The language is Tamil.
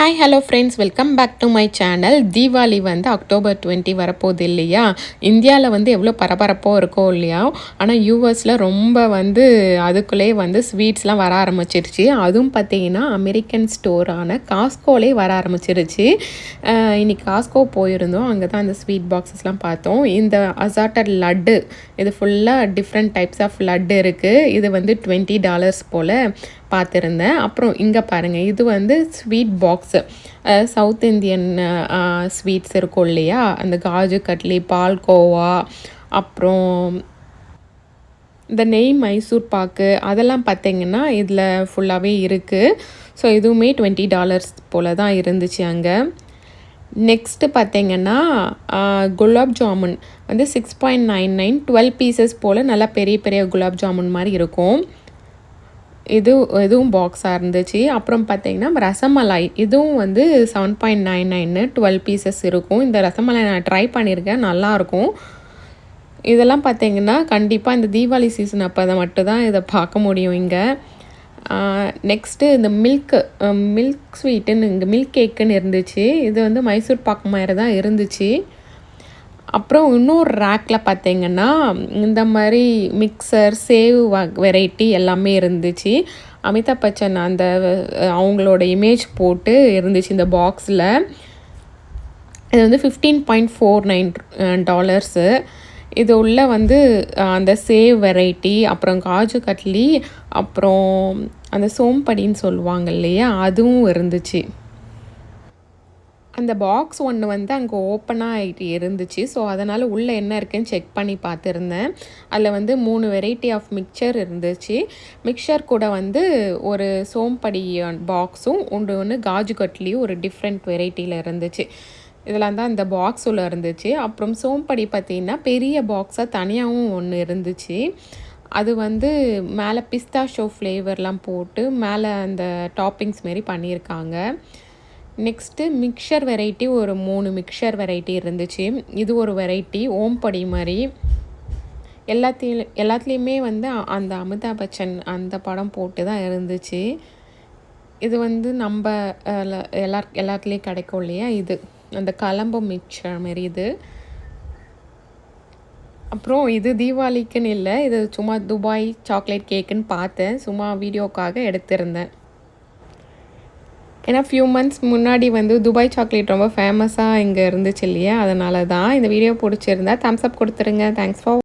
Hi hello friends welcome back to my channel Deepavali வந்து அக்டோபர் டுவெண்ட்டி வரப்போகுது இல்லையா? இந்தியாவில் வந்து எவ்வளோ பரபரப்பாக இருக்கோ இல்லையா? ஆனால் யூஎஸில் ரொம்ப வந்து அதுக்குள்ளேயே வந்து ஸ்வீட்ஸ்லாம் வர ஆரம்பிச்சிருச்சு. அதுவும் பார்த்தீங்கன்னா அமெரிக்கன் ஸ்டோரான காஸ்கோலே வர ஆரம்பிச்சிருச்சு. இன்றைக்கி இன்னைக்கு காஸ்கோ போயிருந்தோம். அங்கே தான் அந்த ஸ்வீட் பாக்ஸஸ்லாம் பார்த்தோம். இந்த அசாட்டட் லட்டு இது ஃபுல்லாக டிஃப்ரெண்ட் டைப்ஸ் ஆஃப் லட்டு இருக்குது இது வந்து டுவெண்ட்டி டாலர்ஸ் போல் பார்த்துருந்தேன். அப்புறம் இங்கே பாருங்கள் இது வந்து sweet box south Indian sweets இருக்கும் இல்லையா? அந்த காஜு கட்லி பால்கோவா அப்புறம் இந்த நெய் மைசூர் பாக்கு அதெல்லாம் பார்த்தீங்கன்னா இதில் ஃபுல்லாகவே இருக்குது ஸோ இதுவுமே டுவெண்ட்டி டாலர்ஸ் போல் தான் இருந்துச்சு அங்கே. நெக்ஸ்ட்டு பார்த்தீங்கன்னா குலாப் ஜாமுன். வந்து six point nine nine twelve pieces போல் நல்லா பெரிய பெரிய குலாப் ஜாமுன் மாதிரி இருக்கும். இது இதுவும் பாக்ஸாக இருந்துச்சு. அப்புறம் பார்த்தீங்கன்னா ரசமலாய் இதுவும் வந்து செவன் பாயிண்ட் நைன் நைன்னு டுவெல் பீசஸ் இருக்கும். இந்த ரசமலாய் நான் ட்ரை பண்ணியிருக்கேன் நல்லாயிருக்கும். இதெல்லாம் பார்த்தீங்கன்னா கண்டிப்பாக இந்த தீபாவளி சீசன் அப்போ அதை மட்டும்தான் இதை பார்க்க முடியும் இங்கே. நெக்ஸ்ட்டு இந்த மில்க்கு மில்க் ஸ்வீட்டுன்னு இங்கே மில்க் கேக்குன்னு இருந்துச்சு. இது வந்து மைசூர் பாக்கு மாதிரி தான் இருந்துச்சு. அப்புறம் இன்னொரு ரேக்கில் பார்த்தீங்கன்னா இந்த மாதிரி மிக்சர் சேவ் வெரைட்டி எல்லாமே இருந்துச்சு. அமிதாப் பச்சன் அந்த அவங்களோட இமேஜ் போட்டு இருந்துச்சு இந்த பாக்ஸில் இது வந்து fifteen point four nine dollars இது உள்ள வந்து அந்த சேவ் வெரைட்டி அப்புறம் காஜு கட்லி அப்புறம் அந்த சோம்படின்னு சொல்லுவாங்க இல்லையா அதுவும் இருந்துச்சு. அந்த பாக்ஸ் ஒன்று வந்து அங்கே ஓப்பனாக ஆகிட்டு இருந்துச்சு. ஸோ அதனால் உள்ளே என்ன இருக்குன்னு செக் பண்ணி பார்த்துருந்தேன். அதில் வந்து மூணு வெரைட்டி ஆஃப் மிக்சர் இருந்துச்சு. மிக்சர் கூட வந்து ஒரு சோம்படி பாக்ஸும் ஒன்று ஒன்று காஜு கட்லியும் ஒரு டிஃப்ரெண்ட் வெரைட்டியில் இருந்துச்சு. இதெல்லாம் தான் இந்த பாக்ஸ் உள்ள இருந்துச்சு. அப்புறம் சோம்படி பார்த்தீங்கன்னா பெரிய பாக்ஸாக தனியாகவும் ஒன்று இருந்துச்சு. அது வந்து மேலே பிஸ்தா ஷோ ஃப்ளேவர்லாம் போட்டு மேலே அந்த டாப்பிங்ஸ் மாரி பண்ணியிருக்காங்க. நெக்ஸ்ட்டு மிக்சர் வெரைட்டி ஒரு மூணு மிக்சர் வெரைட்டி இருந்துச்சு. இது ஒரு வெரைட்டி ஓம்படி மாதிரி. எல்லாத்தையும் எல்லாத்துலேயுமே வந்து அந்த அமிதாப் பச்சன் அந்த படம் போட்டு தான் இருந்துச்சு. இது வந்து நம்ம எல்லா எல்லாத்துலேயும் கிடைக்கும் இல்லையா? இது அந்த கலம்பு மிக்சர் மாரி இது. அப்புறம் இது தீபாவளிக்குன்னு இல்லை இது சும்மா துபாய் சாக்லேட் கேக்குன்னு பார்த்தேன். சும்மா வீடியோக்காக எடுத்திருந்தேன். ஏன்னா ஃபியூ மந்த்ஸ் முன்னாடி வந்து துபாய் சாக்லேட் ரொம்ப ஃபேமஸாக இங்கே இருந்துச்சு இல்லையா? அதனால தான் இந்த வீடியோ பிடிச்சிருந்தா தம்ஸ் அப் கொடுத்துருங்க. Thanks for